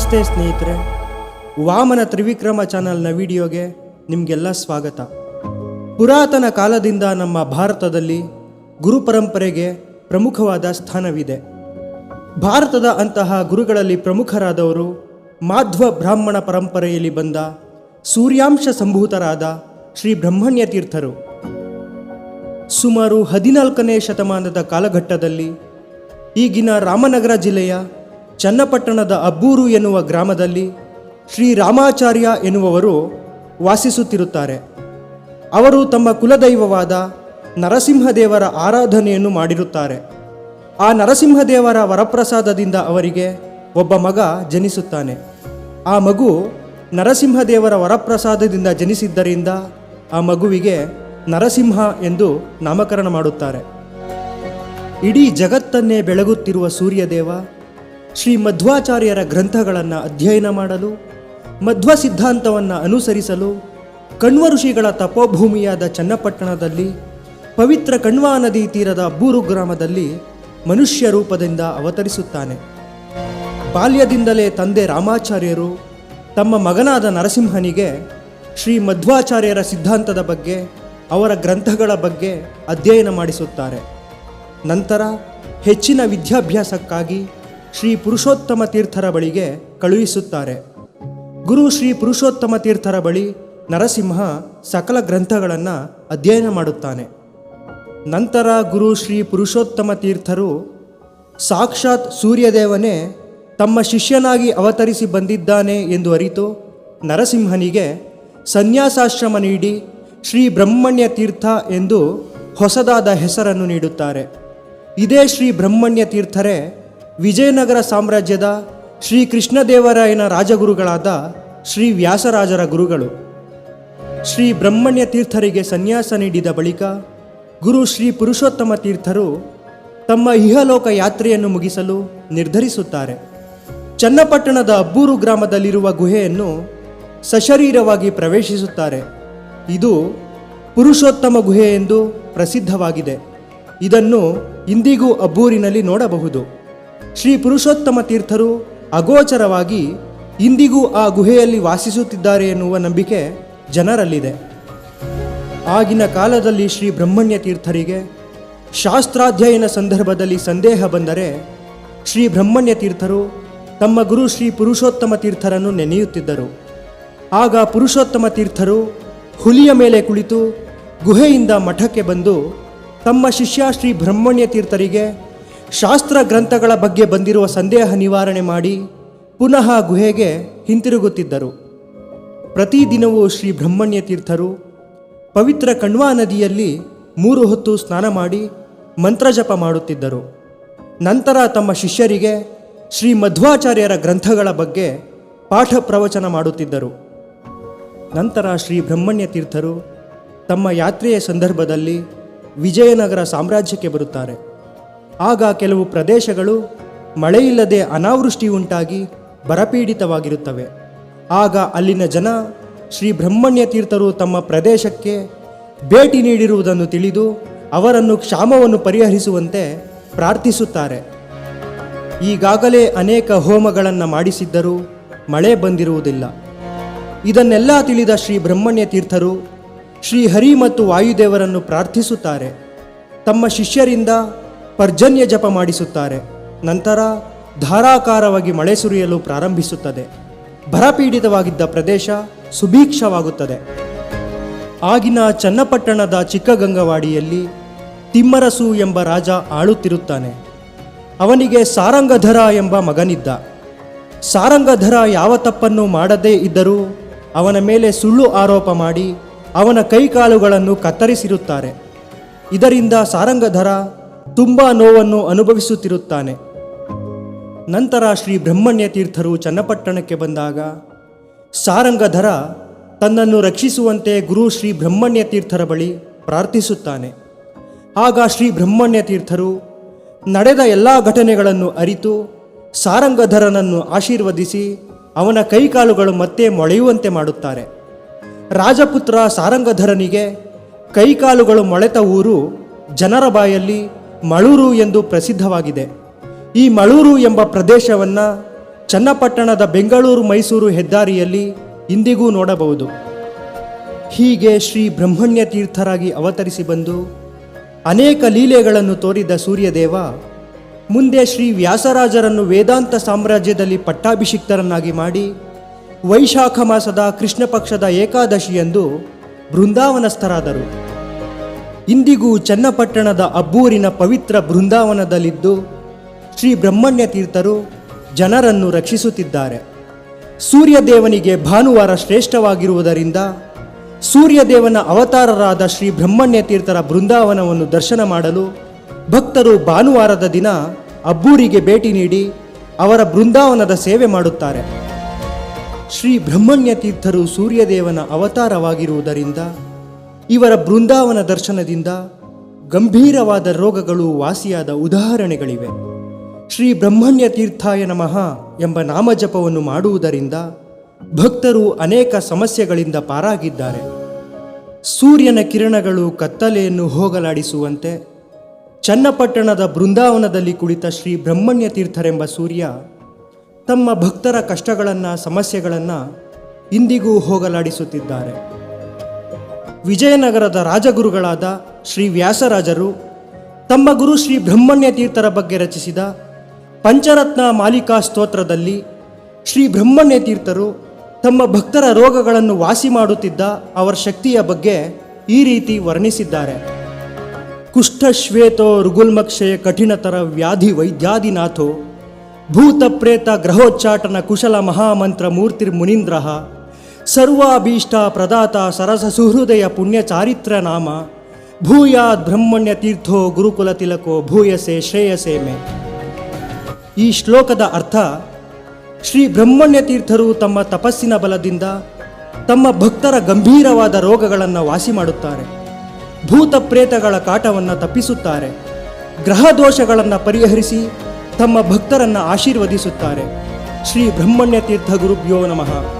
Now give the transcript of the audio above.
ನಮಸ್ತೆ ಸ್ನೇಹಿತರೆ. ವಾಮನ ತ್ರಿವಿಕ್ರಮ ಚಾನಲ್ನ ವಿಡಿಯೋಗೆ ನಿಮಗೆಲ್ಲ ಸ್ವಾಗತ. ಪುರಾತನ ಕಾಲದಿಂದ ನಮ್ಮ ಭಾರತದಲ್ಲಿ ಗುರು ಪರಂಪರೆಗೆ ಪ್ರಮುಖವಾದ ಸ್ಥಾನವಿದೆ. ಭಾರತದ ಅಂತಹ ಗುರುಗಳಲ್ಲಿ ಪ್ರಮುಖರಾದವರು ಮಾಧ್ವ ಬ್ರಾಹ್ಮಣ ಪರಂಪರೆಯಲ್ಲಿ ಬಂದ ಸೂರ್ಯಾಂಶ ಸಂಭೂತರಾದ ಶ್ರೀ ಬ್ರಹ್ಮಣ್ಯ ತೀರ್ಥರು. ಸುಮಾರು ಹದಿನಾಲ್ಕನೇ ಶತಮಾನದ ಕಾಲಘಟ್ಟದಲ್ಲಿ ಈಗಿನ ರಾಮನಗರ ಜಿಲ್ಲೆಯ ಚನ್ನಪಟ್ಟಣದ ಅಬ್ಬೂರು ಎನ್ನುವ ಗ್ರಾಮದಲ್ಲಿ ಶ್ರೀ ರಾಮಾಚಾರ್ಯ ಎನ್ನುವವರು ವಾಸಿಸುತ್ತಿರುತ್ತಾರೆ. ಅವರು ತಮ್ಮ ಕುಲದೈವವಾದ ನರಸಿಂಹದೇವರ ಆರಾಧನೆಯನ್ನು ಮಾಡಿರುತ್ತಾರೆ. ಆ ನರಸಿಂಹದೇವರ ವರಪ್ರಸಾದದಿಂದ ಅವರಿಗೆ ಒಬ್ಬ ಮಗ ಜನಿಸುತ್ತಾನೆ. ಆ ಮಗು ನರಸಿಂಹದೇವರ ವರಪ್ರಸಾದದಿಂದ ಜನಿಸಿದ್ದರಿಂದ ಆ ಮಗುವಿಗೆ ನರಸಿಂಹ ಎಂದು ನಾಮಕರಣ ಮಾಡುತ್ತಾರೆ. ಇಡೀ ಜಗತ್ತನ್ನೇ ಬೆಳಗುತ್ತಿರುವ ಸೂರ್ಯದೇವ ಶ್ರೀ ಮಧ್ವಾಚಾರ್ಯರ ಗ್ರಂಥಗಳನ್ನು ಅಧ್ಯಯನ ಮಾಡಲು, ಮಧ್ವ ಸಿದ್ಧಾಂತವನ್ನು ಅನುಸರಿಸಲು, ಕಣ್ವ ಋಷಿಗಳ ತಪೋಭೂಮಿಯಾದ ಚನ್ನಪಟ್ಟಣದಲ್ಲಿ, ಪವಿತ್ರ ಕಣ್ವಾ ನದಿ ತೀರದ ಬೂರು ಗ್ರಾಮದಲ್ಲಿ ಮನುಷ್ಯ ರೂಪದಿಂದ ಅವತರಿಸುತ್ತಾನೆ. ಬಾಲ್ಯದಿಂದಲೇ ತಂದೆ ರಾಮಾಚಾರ್ಯರು ತಮ್ಮ ಮಗನಾದ ನರಸಿಂಹನಿಗೆ ಶ್ರೀ ಮಧ್ವಾಚಾರ್ಯರ ಸಿದ್ಧಾಂತದ ಬಗ್ಗೆ, ಅವರ ಗ್ರಂಥಗಳ ಬಗ್ಗೆ ಅಧ್ಯಯನ ಮಾಡಿಸುತ್ತಾರೆ. ನಂತರ ಹೆಚ್ಚಿನ ವಿದ್ಯಾಭ್ಯಾಸಕ್ಕಾಗಿ ಶ್ರೀ ಪುರುಷೋತ್ತಮ ತೀರ್ಥರ ಬಳಿಗೆ ಕಳುಹಿಸುತ್ತಾರೆ. ಗುರು ಶ್ರೀ ಪುರುಷೋತ್ತಮ ತೀರ್ಥರ ಬಳಿ ನರಸಿಂಹ ಸಕಲ ಗ್ರಂಥಗಳನ್ನು ಅಧ್ಯಯನ ಮಾಡುತ್ತಾನೆ. ನಂತರ ಗುರು ಶ್ರೀ ಪುರುಷೋತ್ತಮ ತೀರ್ಥರು ಸಾಕ್ಷಾತ್ ಸೂರ್ಯದೇವನೇ ತಮ್ಮ ಶಿಷ್ಯನಾಗಿ ಅವತರಿಸಿ ಬಂದಿದ್ದಾನೆ ಎಂದು ಅರಿತು ನರಸಿಂಹನಿಗೆ ಸನ್ಯಾಸಾಶ್ರಮ ನೀಡಿ ಶ್ರೀ ಬ್ರಹ್ಮಣ್ಯ ತೀರ್ಥ ಎಂದು ಹೊಸದಾದ ಹೆಸರನ್ನು ನೀಡುತ್ತಾರೆ. ಇದೇ ಶ್ರೀ ಬ್ರಹ್ಮಣ್ಯ ತೀರ್ಥರೇ ವಿಜಯನಗರ ಸಾಮ್ರಾಜ್ಯದ ಶ್ರೀ ಕೃಷ್ಣದೇವರಾಯನ ರಾಜಗುರುಗಳಾದ ಶ್ರೀ ವ್ಯಾಸರಾಜರ ಗುರುಗಳು. ಶ್ರೀ ಬ್ರಹ್ಮಣ್ಯ ತೀರ್ಥರಿಗೆ ಸನ್ಯಾಸ ನೀಡಿದ ಬಳಿಕ ಗುರು ಶ್ರೀ ಪುರುಷೋತ್ತಮ ತೀರ್ಥರು ತಮ್ಮ ಇಹಲೋಕ ಯಾತ್ರೆಯನ್ನು ಮುಗಿಸಲು ನಿರ್ಧರಿಸುತ್ತಾರೆ. ಚನ್ನಪಟ್ಟಣದ ಅಬ್ಬೂರು ಗ್ರಾಮದಲ್ಲಿರುವ ಗುಹೆಯನ್ನು ಸಶರೀರವಾಗಿ ಪ್ರವೇಶಿಸುತ್ತಾರೆ. ಇದು ಪುರುಷೋತ್ತಮ ಗುಹೆ ಎಂದು ಪ್ರಸಿದ್ಧವಾಗಿದೆ. ಇದನ್ನು ಇಂದಿಗೂ ಅಬ್ಬೂರಿನಲ್ಲಿ ನೋಡಬಹುದು. ಶ್ರೀ ಪುರುಷೋತ್ತಮ ತೀರ್ಥರು ಅಗೋಚರವಾಗಿ ಇಂದಿಗೂ ಆ ಗುಹೆಯಲ್ಲಿ ವಾಸಿಸುತ್ತಿದ್ದಾರೆ ಎನ್ನುವ ನಂಬಿಕೆ ಜನರಲ್ಲಿದೆ. ಆಗಿನ ಕಾಲದಲ್ಲಿ ಶ್ರೀ ಬ್ರಹ್ಮಣ್ಯ ತೀರ್ಥರಿಗೆ ಶಾಸ್ತ್ರಾಧ್ಯಯನ ಸಂದರ್ಭದಲ್ಲಿ ಸಂದೇಹ ಬಂದರೆ ಶ್ರೀ ಬ್ರಹ್ಮಣ್ಯ ತೀರ್ಥರು ತಮ್ಮ ಗುರು ಶ್ರೀ ಪುರುಷೋತ್ತಮ ತೀರ್ಥರನ್ನು ನೆನೆಯುತ್ತಿದ್ದರು. ಆಗ ಪುರುಷೋತ್ತಮ ತೀರ್ಥರು ಹುಲಿಯ ಮೇಲೆ ಕುಳಿತು ಗುಹೆಯಿಂದ ಮಠಕ್ಕೆ ಬಂದು ತಮ್ಮ ಶಿಷ್ಯ ಶ್ರೀ ಬ್ರಹ್ಮಣ್ಯ ತೀರ್ಥರಿಗೆ ಶಾಸ್ತ್ರ ಗ್ರಂಥಗಳ ಬಗ್ಗೆ ಬಂದಿರುವ ಸಂದೇಹ ನಿವಾರಣೆ ಮಾಡಿ ಪುನಃ ಗುಹೆಗೆ ಹಿಂತಿರುಗುತ್ತಿದ್ದರು. ಪ್ರತಿದಿನವೂ ಶ್ರೀ ಬ್ರಹ್ಮಣ್ಯ ತೀರ್ಥರು ಪವಿತ್ರ ಕಣ್ವಾ ನದಿಯಲ್ಲಿ ಮೂರು ಹೊತ್ತು ಸ್ನಾನ ಮಾಡಿ ಮಂತ್ರಜಪ ಮಾಡುತ್ತಿದ್ದರು. ನಂತರ ತಮ್ಮ ಶಿಷ್ಯರಿಗೆ ಶ್ರೀ ಮಧ್ವಾಚಾರ್ಯರ ಗ್ರಂಥಗಳ ಬಗ್ಗೆ ಪಾಠ ಪ್ರವಚನ ಮಾಡುತ್ತಿದ್ದರು. ನಂತರ ಶ್ರೀ ಬ್ರಹ್ಮಣ್ಯ ತೀರ್ಥರು ತಮ್ಮ ಯಾತ್ರೆಯ ಸಂದರ್ಭದಲ್ಲಿ ವಿಜಯನಗರ ಸಾಮ್ರಾಜ್ಯಕ್ಕೆ ಬರುತ್ತಾರೆ. ಆಗ ಕೆಲವು ಪ್ರದೇಶಗಳು ಮಳೆಯಿಲ್ಲದೆ ಅನಾವೃಷ್ಟಿ ಉಂಟಾಗಿ ಬರಪೀಡಿತವಾಗಿರುತ್ತವೆ. ಆಗ ಅಲ್ಲಿನ ಜನ ಶ್ರೀ ಬ್ರಹ್ಮಣ್ಯ ತೀರ್ಥರು ತಮ್ಮ ಪ್ರದೇಶಕ್ಕೆ ಭೇಟಿ ನೀಡಿರುವುದನ್ನು ತಿಳಿದು ಅವರನ್ನು ಕ್ಷಾಮವನ್ನು ಪರಿಹರಿಸುವಂತೆ ಪ್ರಾರ್ಥಿಸುತ್ತಾರೆ. ಈಗಾಗಲೇ ಅನೇಕ ಹೋಮಗಳನ್ನು ಮಾಡಿಸಿದ್ದರೂ ಮಳೆ ಬಂದಿರುವುದಿಲ್ಲ. ಇದನ್ನೆಲ್ಲ ತಿಳಿದ ಶ್ರೀ ಬ್ರಹ್ಮಣ್ಯ ತೀರ್ಥರು ಶ್ರೀ ಹರಿ ಮತ್ತು ವಾಯುದೇವರನ್ನು ಪ್ರಾರ್ಥಿಸುತ್ತಾರೆ. ತಮ್ಮ ಶಿಷ್ಯರಿಂದ ಪರ್ಜನ್ಯ ಜಪ ಮಾಡಿಸುತ್ತಾರೆ. ನಂತರ ಧಾರಾಕಾರವಾಗಿ ಮಳೆ ಸುರಿಯಲು ಪ್ರಾರಂಭಿಸುತ್ತದೆ. ಬರಪೀಡಿತವಾಗಿದ್ದ ಪ್ರದೇಶ ಸುಭೀಕ್ಷವಾಗುತ್ತದೆ. ಆಗಿನ ಚನ್ನಪಟ್ಟಣದ ಚಿಕ್ಕಗಂಗವಾಡಿಯಲ್ಲಿ ತಿಮ್ಮರಸು ಎಂಬ ರಾಜ ಆಳುತ್ತಿರುತ್ತಾನೆ. ಅವನಿಗೆ ಸಾರಂಗಧರ ಎಂಬ ಮಗನಿದ್ದ. ಸಾರಂಗಧರ ಯಾವ ತಪ್ಪನ್ನು ಮಾಡದೇ ಇದ್ದರೂ ಅವನ ಮೇಲೆ ಸುಳ್ಳು ಆರೋಪ ಮಾಡಿ ಅವನ ಕೈಕಾಲುಗಳನ್ನು ಕತ್ತರಿಸಿರುತ್ತಾರೆ. ಇದರಿಂದ ಸಾರಂಗಧರ ತುಂಬ ನೋವನ್ನು ಅನುಭವಿಸುತ್ತಿರುತ್ತಾನೆ. ನಂತರ ಶ್ರೀ ಬ್ರಹ್ಮಣ್ಯ ತೀರ್ಥರು ಚನ್ನಪಟ್ಟಣಕ್ಕೆ ಬಂದಾಗ, ಸಾರಂಗಧರ ತನ್ನನ್ನು ರಕ್ಷಿಸುವಂತೆ ಗುರು ಶ್ರೀ ಬ್ರಹ್ಮಣ್ಯ ತೀರ್ಥರ ಬಳಿ ಪ್ರಾರ್ಥಿಸುತ್ತಾನೆ. ಆಗ ಶ್ರೀ ಬ್ರಹ್ಮಣ್ಯ ತೀರ್ಥರು ನಡೆದ ಎಲ್ಲ ಘಟನೆಗಳನ್ನು ಅರಿತು, ಸಾರಂಗಧರನನ್ನು ಆಶೀರ್ವದಿಸಿ ಅವನ ಕೈಕಾಲುಗಳು ಮತ್ತೆ ಮೊಳೆಯುವಂತೆ ಮಾಡುತ್ತಾರೆ. ರಾಜಪುತ್ರ ಸಾರಂಗಧರನಿಗೆ ಕೈಕಾಲುಗಳು ಮೊಳೆತ ಊರು ಜನರ ಬಾಯಲ್ಲಿ ಮಳೂರು ಎಂದು ಪ್ರಸಿದ್ಧವಾಗಿದೆ. ಈ ಮಳೂರು ಎಂಬ ಪ್ರದೇಶವನ್ನು ಚನ್ನಪಟ್ಟಣದ ಬೆಂಗಳೂರು ಮೈಸೂರು ಹೆದ್ದಾರಿಯಲ್ಲಿ ಇಂದಿಗೂ ನೋಡಬಹುದು. ಹೀಗೆ ಶ್ರೀ ಬ್ರಹ್ಮಣ್ಯ ತೀರ್ಥರಾಗಿ ಅವತರಿಸಿ ಬಂದು ಅನೇಕ ಲೀಲೆಗಳನ್ನು ತೋರಿದ ಸೂರ್ಯದೇವ, ಮುಂದೆ ಶ್ರೀ ವ್ಯಾಸರಾಜರನ್ನು ವೇದಾಂತ ಸಾಮ್ರಾಜ್ಯದಲ್ಲಿ ಪಟ್ಟಾಭಿಷಿಕ್ತರನ್ನಾಗಿ ಮಾಡಿ ವೈಶಾಖ ಮಾಸದ ಕೃಷ್ಣ ಪಕ್ಷದ ಏಕಾದಶಿಯಂದು ಬೃಂದಾವನಸ್ಥರಾದರು. ಇಂದಿಗೂ ಚನ್ನಪಟ್ಟಣದ ಅಬ್ಬೂರಿನ ಪವಿತ್ರ ಬೃಂದಾವನದಲ್ಲಿದ್ದು ಶ್ರೀ ಬ್ರಹ್ಮಣ್ಯ ತೀರ್ಥರು ಜನರನ್ನು ರಕ್ಷಿಸುತ್ತಿದ್ದಾರೆ. ಸೂರ್ಯದೇವನಿಗೆ ಭಾನುವಾರ ಶ್ರೇಷ್ಠವಾಗಿರುವುದರಿಂದ ಸೂರ್ಯದೇವನ ಅವತಾರರಾದ ಶ್ರೀ ಬ್ರಹ್ಮಣ್ಯ ತೀರ್ಥರ ಬೃಂದಾವನವನ್ನು ದರ್ಶನ ಮಾಡಲು ಭಕ್ತರು ಭಾನುವಾರದ ದಿನ ಅಬ್ಬೂರಿಗೆ ಭೇಟಿ ನೀಡಿ ಅವರ ಬೃಂದಾವನದ ಸೇವೆ ಮಾಡುತ್ತಾರೆ. ಶ್ರೀ ಬ್ರಹ್ಮಣ್ಯ ತೀರ್ಥರು ಸೂರ್ಯದೇವನ ಅವತಾರವಾಗಿರುವುದರಿಂದ ಇವರ ಬೃಂದಾವನ ದರ್ಶನದಿಂದ ಗಂಭೀರವಾದ ರೋಗಗಳು ವಾಸಿಯಾದ ಉದಾಹರಣೆಗಳಿವೆ. ಶ್ರೀ ಬ್ರಹ್ಮಣ್ಯ ತೀರ್ಥಾಯ ನಮಃ ಎಂಬ ನಾಮಜಪವನ್ನು ಮಾಡುವುದರಿಂದ ಭಕ್ತರು ಅನೇಕ ಸಮಸ್ಯೆಗಳಿಂದ ಪಾರಾಗಿದ್ದಾರೆ. ಸೂರ್ಯನ ಕಿರಣಗಳು ಕತ್ತಲೆಯನ್ನು ಹೋಗಲಾಡಿಸುವಂತೆ ಚನ್ನಪಟ್ಟಣದ ಬೃಂದಾವನದಲ್ಲಿ ಕುಳಿತ ಶ್ರೀ ಬ್ರಹ್ಮಣ್ಯ ತೀರ್ಥರೆಂಬ ಸೂರ್ಯ ತಮ್ಮ ಭಕ್ತರ ಕಷ್ಟಗಳನ್ನು, ಸಮಸ್ಯೆಗಳನ್ನು ಇಂದಿಗೂ ಹೋಗಲಾಡಿಸುತ್ತಿದ್ದಾರೆ. ವಿಜಯನಗರದ ರಾಜಗುರುಗಳಾದ ಶ್ರೀ ವ್ಯಾಸರಾಜರು, ತಮ್ಮ ಗುರು ಶ್ರೀ ಬ್ರಹ್ಮಣ್ಯ ತೀರ್ಥರ ಬಗ್ಗೆ ರಚಿಸಿದ ಪಂಚರತ್ನ ಮಾಲಿಕಾ ಸ್ತೋತ್ರದಲ್ಲಿ ಶ್ರೀ ಬ್ರಹ್ಮಣ್ಯ ತೀರ್ಥರು ತಮ್ಮ ಭಕ್ತರ ರೋಗಗಳನ್ನು ವಾಸಿ ಮಾಡುತ್ತಿದ್ದ ಅವರ ಶಕ್ತಿಯ ಬಗ್ಗೆ ಈ ರೀತಿ ವರ್ಣಿಸಿದ್ದಾರೆ. ಕುಷ್ಠಶ್ವೇತೋ ರುಗುಲ್ಮಕ್ಷೆಯ ಕಠಿಣತರ ವ್ಯಾಧಿ ವೈದ್ಯಾದಿನಾಥೋ ಭೂತ ಪ್ರೇತ ಗ್ರಹೋಚ್ಚಾಟನ ಕುಶಲ ಮಹಾಮಂತ್ರ ಮೂರ್ತಿರ್ ಮುನೀಂದ್ರ ಸರ್ವಾಭೀಷ್ಟ ಪ್ರದಾತ ಸರಸ ಸುಹೃದಯ ಪುಣ್ಯ ಚಾರಿತ್ರ ನಾಮ. ಭೂಯಾದ್ ಬ್ರಹ್ಮಣ್ಯ ತೀರ್ಥೋ ಗುರುಕುಲ ತಿಲಕೋ ಭೂಯಸೆ ಶ್ರೇಯಸೆ ಮೇ. ಈ ಶ್ಲೋಕದ ಅರ್ಥ, ಶ್ರೀ ಬ್ರಹ್ಮಣ್ಯ ತೀರ್ಥರು ತಮ್ಮ ತಪಸ್ಸಿನ ಬಲದಿಂದ ತಮ್ಮ ಭಕ್ತರ ಗಂಭೀರವಾದ ರೋಗಗಳನ್ನು ವಾಸಿ ಮಾಡುತ್ತಾರೆ. ಭೂತ ಪ್ರೇತಗಳ ಕಾಟವನ್ನು ತಪ್ಪಿಸುತ್ತಾರೆ. ಗ್ರಹ ದೋಷಗಳನ್ನು ಪರಿಹರಿಸಿ ತಮ್ಮ ಭಕ್ತರನ್ನು ಆಶೀರ್ವದಿಸುತ್ತಾರೆ. ಶ್ರೀ ಬ್ರಹ್ಮಣ್ಯ ತೀರ್ಥ ಗುರುಭ್ಯೋ ನಮಃ.